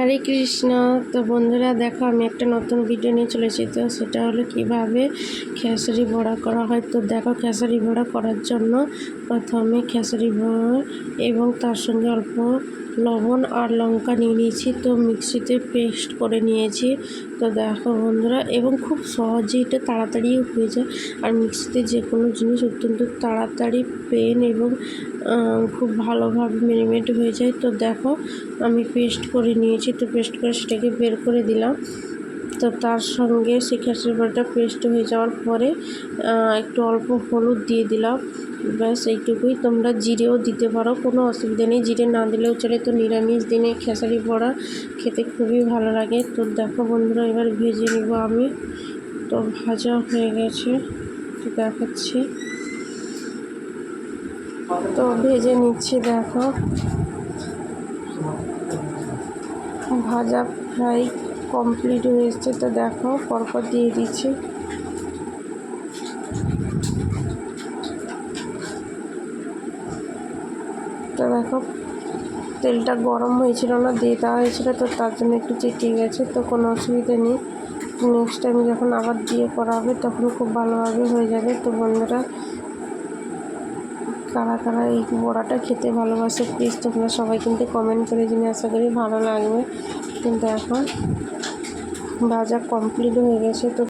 হরে কৃষ্ণ। তো বন্ধুরা, দেখো আমি একটা নতুন ভিডিও নিয়ে চলেছি তো সেটা হলো কীভাবে খেসারি বড়া করা হয়। তো দেখো খেসারি বড়া করার জন্য প্রথমে খেসারি বড়া এবং তার সঙ্গে অল্প লবণ আর লঙ্কা নিয়ে নিয়েছি। তো মিক্সিতে পেস্ট করে নিয়েছি। তো দেখো বন্ধুরা, এবং খুব সহজে এটা তাড়াতাড়িও হয়ে যায়। আর মিক্সিতে যে কোনো জিনিস অত্যন্ত তাড়াতাড়ি পেন এবং খুব ভালোভাবে মেরিমেট হয়ে যায়। তো দেখো, আমি পেস্ট করে নিয়েছি। তো পেস্ট করে সেটাকে বের করে দিলাম। তো তার সঙ্গে সেই খেসারি বড়াটা পেস্ট হয়ে যাওয়ার পরে একটু অল্প হলুদ দিয়ে দিলাম। ব্যাস, এইটুকুই। তোমরা জিরেও দিতে পারো, কোনো অসুবিধা নেই। জিরে না দিলেও চলে। তো নিরামিষ দিনে খেসারি বড়া খেতে খুবই ভালো লাগে। তো দেখো বন্ধুরা, এবার ভেজে নেব আমি। তো ভাজা হয়ে গেছে। তো দেখাচ্ছি। তো ভেজে নিচ্ছি, দেখো। ভাজা ফ্রাই কমপ্লিট হয়ে এসছে তো দেখো, পরপর দিয়ে দিচ্ছি। তো দেখো, তেলটা গরম হয়েছিল না, দিয়ে দেওয়া হয়েছিল, তো তার জন্য একটু চেটিয়ে গেছে, তো কোনো অসুবিধা নেই। নেক্সট টাইম যখন আবার দিয়ে করা হবে, তখন খুব ভালোভাবে হয়ে যাবে। তো বন্ধুরা কারা কারা এই বড়াটা খেতে ভালোবাসে। প্লিজ তোমরা সবাই কিন্তু কমেন্ট করে জেনে আশা করি ভালো লাগবে। কিন্তু এখন ভাজা কমপ্লিট হয়ে গেছে, তো